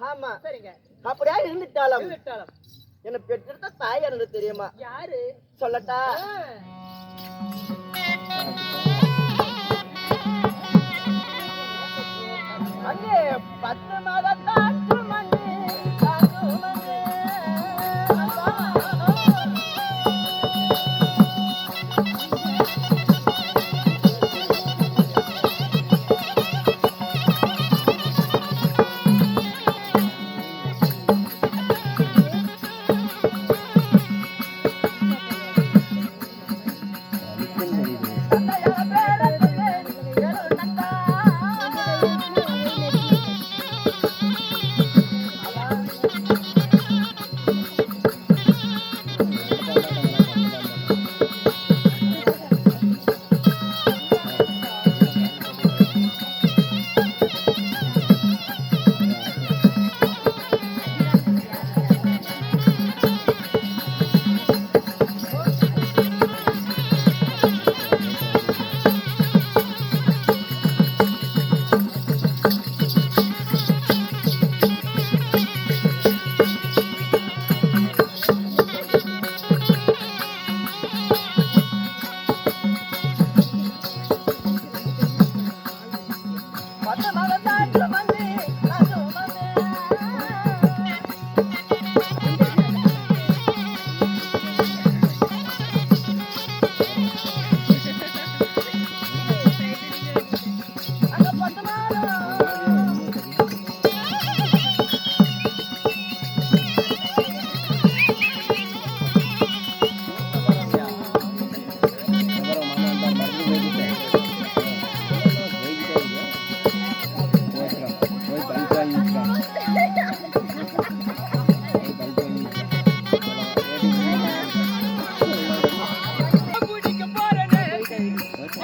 ஆமா. சரிங்க. அப்படியா இருந்துட்டாலும். விட்டாலும் என்ன பெற்றெடுத்த தாய் எனக்கு தெரியுமா? யாரு? சொல்லட்டா. அங்கே பத்து மாதம் தான்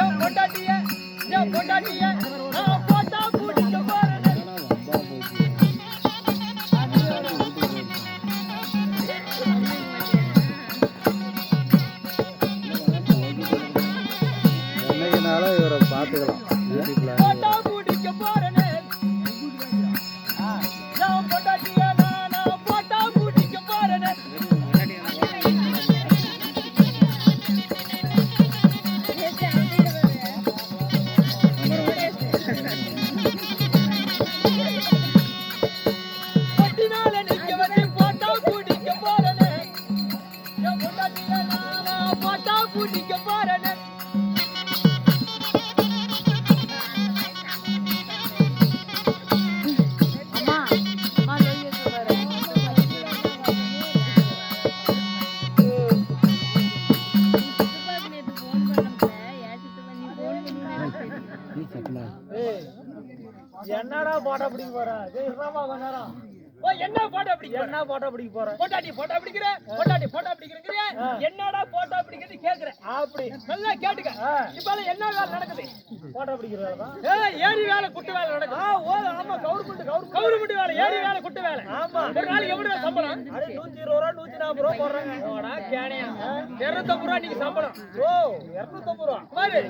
என் பொண்டாட்டிய, என் பொண்டாட்டிய, நான் போட்டா என்னடா பாட பிடிக்க போற? கொஞ்ச நேரம் என்ன போட்டா பிடிக்க? என்ன போட்டா பிடிக்க போற? பொண்டாட்டி போட்டா பிடிக்கிற? பொண்டாட்டி போட்டா பிடிக்கிறேங்கிற என்னடா போட்டா பிடிக்கிறது கேக்குறேன். அப்படி. நல்லா கேட்டுக்க. ஆ. இப்ப என்ன வேலை நடக்குது? போட்டா ஏரி வேலை குட்டு வேலை நடக்குது. ஆ ஓ ஆமா கவர்மெண்ட் கவர்மெண்ட். கவுருமெண்ட் வேலை ஏரி வேலை குட்டு வேலை. ஆமா. ஒரு நாளைக்கு எப்படி சம்பளம்? நூத்தி இருபது ரூபா நூத்தி நாற்பது ரூபா போடுறாங்க. போடா, கேனையா. இருநூத்தம்பது ரூபா நீங்க சம்பளம். ஓ இருநூத்தம்பது ரூபா. பாரு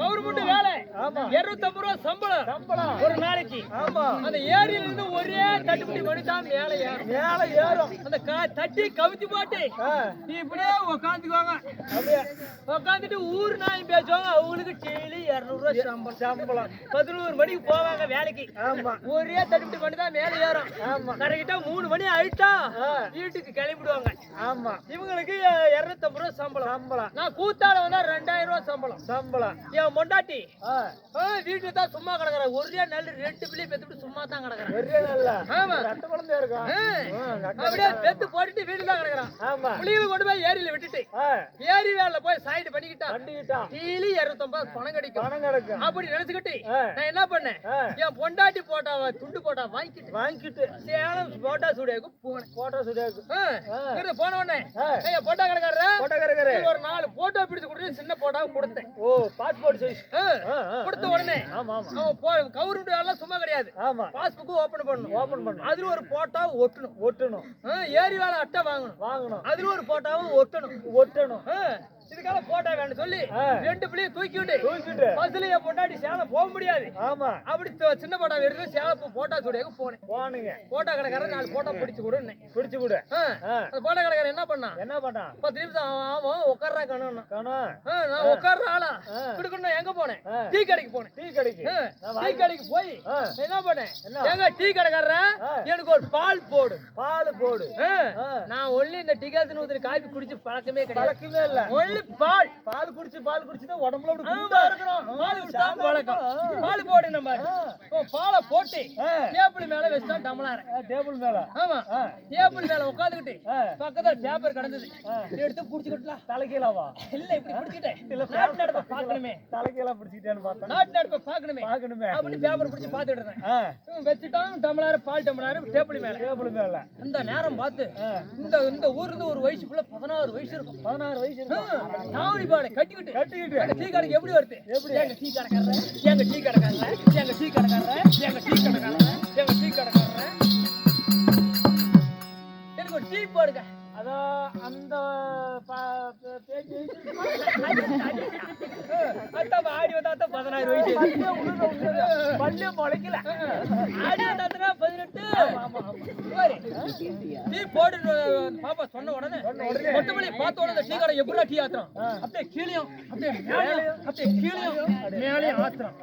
கவர்மெண்ட் வேலை. ஆமா. இருநூத்தம்பது ரூபா சம்பளம். சம்பளம். ஒரு நாளைக்கு. ஆமா. அந்த ஏரியில இருந்து ஒரே தட்டுப்படி தான் மேல ஏறும் மேல ஏறும். அந்த க- தட்டி கவிச்சு போட்டு நீ இப்படியே உக்காந்துக்குவாங்க. உக்காந்துட்டு ஊர் நாய் பேசுவாங்க. அவங்களுக்கு டெய்லி இரநூறுவா சம்பளம். சம்பளம். பதினோரு மணிக்கு போவாங்க வேலைக்கு. ஆமா. ஒரே தட்டுப்படி பண்ணி தான் மேல ஏறும். ஆமா. கரெக்டா மூணு மணி ஆயிட்டா. வீட்டுக்கு கிளம்பிடுவாங்க. ஆமா. இவங்களுக்கு இருநூத்தம்பது ரூபா சம்பளம். சம்பளம். நான் கூத்தால வந்தா ரெண்டாயிரம் ரூபாய் சம்பளம். சம்பளம். என் மொண்டாட்டி வீட்டுல தான் சும்மா கிடக்குறா. ஒரே நல்ல ரெண்டு பிள்ளை பெத்துட்டு சும்மா தான் கிடக்குறா. பெரிய நல்ல? ஆமா. ரெண்டு குழந்தை இருக்கும் அப்படியே பெத்து போட்டுட்டு வீட்டுல தான் கிடக்குறான். ஆமா. புளியை கொண்டு போய் ஏரியில விட்டுட்டு ஏரி வேலை போய் சைடு பண்ணிக்கிட்டா கண்டிக்கிட்டான் டெய்லி இருநூத்தம்பது பணம் கிடைக்கும். பணம் கிடக்கும். அப்படி நினைச்சுக்கிட்டு. நான் என்ன பண்ணேன்? என் பொண்டாட்டி போட்டா துண்டு போட்டா வாங்கிக்கிட்டு வாங்கிட்டு. சேலம் போட்டா ஸ்டுடியோக்கு போனேன். போட்டோ. இங்கிருந்து போன உடனே. ஏய் போட்டோ கிடக்காரு போட்டோ கிடக்குற? ஒரு பிடிச்சு போட்டோ கொடுத்தேன். ஓ பாஸ்போர்ட் சைஸ். கொடுத்த உடனே ஆமா ஆமா. அவன் போ கவர்மெண்ட் எல்லாம் சும்மா கிடையாது. ஆமா. பாஸ்புக் ஓபன் பண்ணணும். ஓபன் பண்ணணும். அதுல ஒரு போட்டோ ஒட்டணும். ஒட்டணும். ஏரி வேலை அட்டை வாங்கணும். வாங்கணும். அதுல ஒரு போட்டோவும் ஒட்டணும். ஒட்டணும். இதுக்காக போட்டா வேணும் சொல்லி. ரெண்டு பிள்ளைய தூக்கிட்டு தூக்கிட்டு. பஸ்ல என் பொண்டாட்டி சேலம் போக முடியாது. ஆமா. அப்படி சின்ன போட்டா எடுத்து சேலம் போட்டா ஸ்டுடியோக்கு போனேன். போனுங்க. போட்டா கடைக்காரன் நாலு போட்டா பிடிச்சு கொடுன்னு. பிடிச்சு கொடு. அந்த போட்டா கடைக்காரன் என்ன பண்ணான்? என்ன பண்ணான்? பத்து நிமிஷம் அவன் உட்கார்றா கணும் கணம் நான் உட்கார்ற ஆளா. கொடுக்கணும் எங்க போனேன். டீ கடைக்கு போனேன். டீ கடைக்கு. டீ கடைக்கு போய் என்ன பண்ணேன்? எங்க டீ கடைக்காரன். எனக்கு ஒரு பால் போடு. பால் போடு. நான் ஒன்லி இந்த டிகாசன் ஊத்துற காபி குடிச்சு பழக்கமே கிடையாது. பழக்கமே இல்ல. ஒன்லி பால் பால். குடிச்சு பால் குடிச்சுதான் உடம்புல அப்படி. குண்டா இருக்கிறோம். பால் குடிச்சா போடு நம்ம. இப்போ பாலை போட்டு ஆ. டேபிள் மேல வச்சுட்டா டம்ளார. டேபிள் மேல. ஆமா. ஆ. டேபிள் மேல உட்காந்துக்கிட்டு ஆ. பக்கத்துல பேப்பர் கிடந்தது. எடுத்து இல்ல இப்படி புடிச்சுக்கிட்டேன் நாட்டு நடப்ப பாக்கணுமே தலைக்கீழ பிடிச்சிட்டேன்னு நடப்ப பாக்கணுமே அப்படி பேப்பர் பிடிச்சு பாத்துட்டு இருந்தேன். டம்ளார் பால் டம்ளார் டேபிள் மேல. டேபிள் மேல. அந்த நேரம் பார்த்து. இந்த இந்த ஊர்ல ஒரு வயசுக்குள்ள பதினாறு வயசு இருக்கும். பதினாறு வயசு இருக்கும். தாவணி பாடை கட்டிக்கிட்டு. கட்டிக்கிட்டு. எங்க டீ கடைக்கு எப்படி வருது? எப்படி? எங்க டீ கடைக்காரர்? எங்க டீ கடைக்காரர்? எங்க டீ கடைக்காரர்? எங்க டீ கடைக்காரர்? எங்க டீ கடைக்காரர்? எனக்கு ஒரு டீ போடுங்க. அதான் அந்த பேச்சு அத்தா ஆடி வந்தா பதினாறு வயசு பல்லே முளைக்கல. ஆடி வந்தாத்தனா பதினெட்டு. டீ போடு பாப்பா சொன்ன உடனே மொத்தமல்லி பார்த்த உடனே டீ கடை எப்படிடா டீ ஆத்துறோம் அப்படியே கீழேயும் அப்படியே மேலேயும் அப்படியே கீழேயும் மேலேயும் ஆத்துறோம்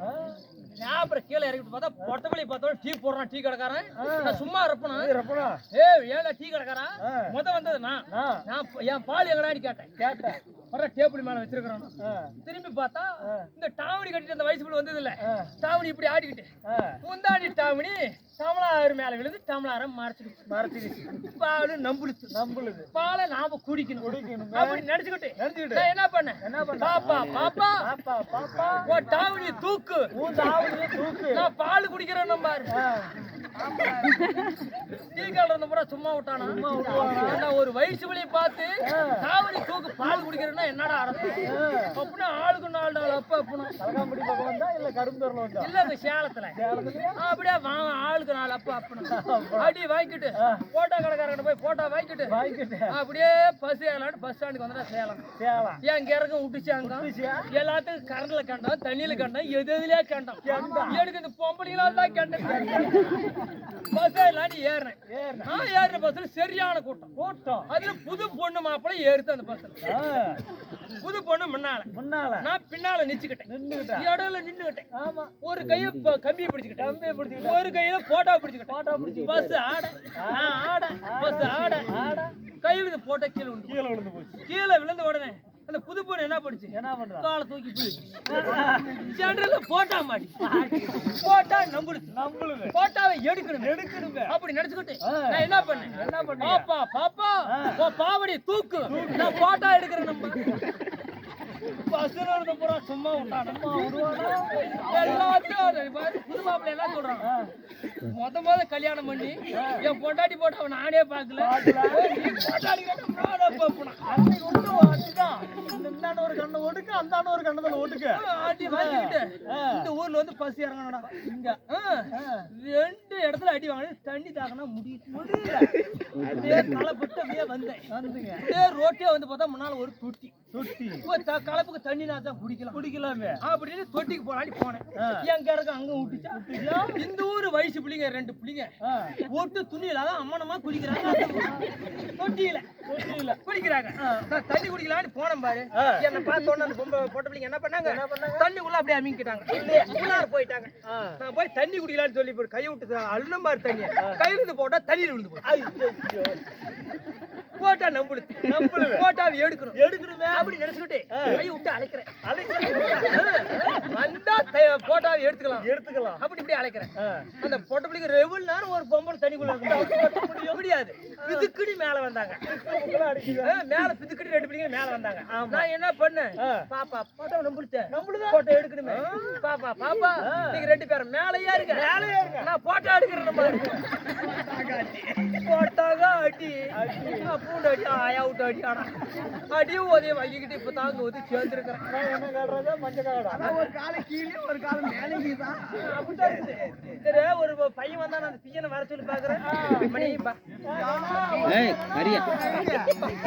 நான் அப்புறம் கீழே இறக்கிட்டு பார்த்தா பொட்டமல்லி பார்த்தோம் டீ போடுறான் டீ கடைக்காரன். நான் சும்மா இருப்பனா? ரப்பனா ஏய் ஏங்க டீ கடைக்காரன். முத வந்தது நான். நான் என் பால் எங்கடான்னு கேட்டேன். கேட்டேன். வர டேபிள் மேல வச்சிருக்கிறோம் திரும்பி பார்த்தா இந்த டாவணி கட்டிட்டு அந்த வயசுக்குள்ள வந்தது இல்ல. டாவணி இப்படி ஆடிக்கிட்டு முந்தாடி டாவணி டம்ளார் மேல விழுந்து டம்ளாரம் மறைச்சிக்கிட்டு மறைச்சிக்கிச்சு பால் நம்புளுச்சு நம்பளுது. பாலை நாம குடிக்கணும். குடிக்கணும். அப்படி நினைச்சுக்கிட்டு. நான் என்ன பண்ணேன்? என்ன பண்ண? பாப்பா பாப்பா. பாப்பா பாப்பா. ஓ டாவணி தூக்கு. உன் தாவணியை தூக்கு. நான் பால் குடிக்கிறேன் நம்ம ஆ. டீ கடை சும்மா விட்டானா? ஒரு வயசு வழியை பார்த்து தாவணி தூக்கு பால் குடிக்கிறேன்னா என்னடா அர்த்தம்? அப்படின்னா ஆளுக்கு நாலு நாள் அப்ப கலகாம்படி பக்கம் வந்தா இல்ல இந்த சேலத்துல. அப்படியே ஆளுக்கு நாலு அப்ப அப்படின்னா அடி வாங்கிட்டு போட்டோ கடைக்காரங்கிட்ட போய் போட்டோ வாங்கிட்டு வாங்கிட்டு அப்படியே பஸ் ஏறலான்னு பஸ் ஸ்டாண்டுக்கு வந்தா சேலம். சேலம். ஏன் இங்க இறக்கம் விட்டுச்சு அங்க? எல்லாத்துக்கும் கரண்ட்ல கண்டோம் தண்ணியில கண்டோம் எது எதுலயே கண்டோம். எனக்கு இந்த பொம்பளைங்களால தான் கண்டேன் பஸ் ஏறலான்னு ஏறினேன் ஏறின. நான் ஏறின பஸ்ல சரியான கூட்டம். கூட்டம். அதுல புது பொண்ணு மாப்பிள்ளை ஏறுது அந்த பஸ்ல. புது பொண்ணு முன்னால. முன்னால. நான் பின்னால நிச்சுக்கிட்டேன் நின்னுகிட்டா இடத்துல நின்னுகிட்டேன் ஆமா. ஒரு கைய கம்பியை பிடிச்சுக்கிட்டேன். கம்பியை. ஒரு கையில போட்டோ பிடிச்சுக்கிட்டேன். போட்டோ பிடிச்சுக்கிட்டு. பஸ் ஆட. ஆட. பஸ் ஆட. ஆட. கையில போட்டோ கீழே விழுந்து கீழே விழுந்து போச்சு. கீழே விழுந்த உடனே அந்த புது பொண்ணு என்ன பண்ணுச்சு? என்ன பண்றா? காலை தூக்கி போய் சென்டர்ல போட்டா மாட்டி. போட்டா நம்புடுச்சு நம்பளுது போட்டாவை எடுக்கணும். எடுக்கணுங்க அப்படி நினைச்சுக்கிட்டு. நான் என்ன பண்ணேன்? என்ன பண்ணீங்க? பாப்பா பாப்பா உன் பாவடி தூக்கு. நான் போட்டா எடுக்கிறேன் நம்ம. இருந்த பூரா சும்மா நம்ம விடுவானா? எல்லாத்தையும் புது மாப்பிள்ளை எல்லாம் சொல்றான். மொத மொத கல்யாணம் பண்ணி என் பொண்டாட்டி போட்டா நானே பார்க்கல. ஒண்ணு அதுதான் இந்தாண்ட ஒரு கண்ணை ஒடுக்கு அந்தாண்ட ஒரு கண்ணத்துல ஒடுக்கு. அடி வாங்கிக்கிட்டு. இந்த ஊர்ல வந்து பஸ் இறங்கணும்டா இங்க. ரெண்டு இடத்துல அடி வாங்கினது தண்ணி தாக்கனா முடியல. முடியல. அப்படியே களைப்பட்டு அப்படியே வந்தேன். வந்துங்க. அப்படியே ரோட்டே வந்து பார்த்தா முன்னால ஒரு தொட்டி. சுட்டி ஒரு த- கலப்புக்கு தண்ணி நான் தான் குடிக்கலாம். குடிக்கலாமே. அப்படின்னு தொட்டிக்கு போலான்னு போனேன். எங்க இருக்க அங்க விட்டுச்சா இந்த ஊரு வயசு பிள்ளைங்க ரெண்டு பிள்ளைங்க. ஆ. ஒட்டு துணியில அம்மனமா குடிக்கிறாங்க தொட்டியில. தொட்டியில. குடிக்கிறாங்க நான் தண்ணி குடிக்கலான்னு போனேன் பாரு. என்ன பார்த்தோன்னு அந்த பொம்பளை பொட்ட பிள்ளைங்க என்ன பண்ணாங்க? தண்ணி உள்ள அப்படியே அமிங்கிட்டாங்க உள்ளார போயிட்டாங்க. நான் போய் தண்ணி குடிக்கலாம்னு சொல்லி போய் கையை விட்டு அள்ள மாதிரி தண்ணி கை விழுந்து போட்டா தண்ணியில் விழுந்து போய். போட்டா நம்புடுது நம்புது. போட்டாவை எடுக்கணும். எடுக்கணுமே. அப்படி நினைச்சுக்கிட்டு. கையை விட்டு அழைக்கிறேன். அழைக்கிறேன். வந்தா போட்டாவை எடுத்துக்கலாம். எடுத்துக்கலாம். அப்படி இப்படி அழைக்கிறேன். அந்த பொட்ட பிள்ளைக்கு ரெவல் நேரம் ஒரு பொம்பளை தண்ணிக்குள்ள இருக்க முடியாது. பிதுக்கடி மேல வந்தாங்க. மேல பிதுக்கடி ரெண்டு பிள்ளைங்க மேல வந்தாங்க. நான் என்ன பண்ணேன். பாப்பா போட்டோ நம்புடுத்த நம்புடுதா? போட்டோ எடுக்கணுமே. பாப்பா பாப்பா நீங்க ரெண்டு பேரும் மேல ஏறுங்க மேல ஏறுங்க நான் போட்டோ எடுக்கிறேன் போட்டாங்க அடி பூண்டு அடி ஆயா விட்டு அடி ஆனா அடியும் உதவி வாங்கிக்கிட்டு இப்ப தாங்க வந்து சேர்ந்துருக்கிறேன் என்ன காடுறது மஞ்சள் காடா ஒரு காலை கீழே ஒரு காலம் மேலே தான் அப்படித்தான் இருக்குது. சரி ஒரு பையன் வந்தா நான் பியனை வர சொல்லி பாக்குறேன் மணி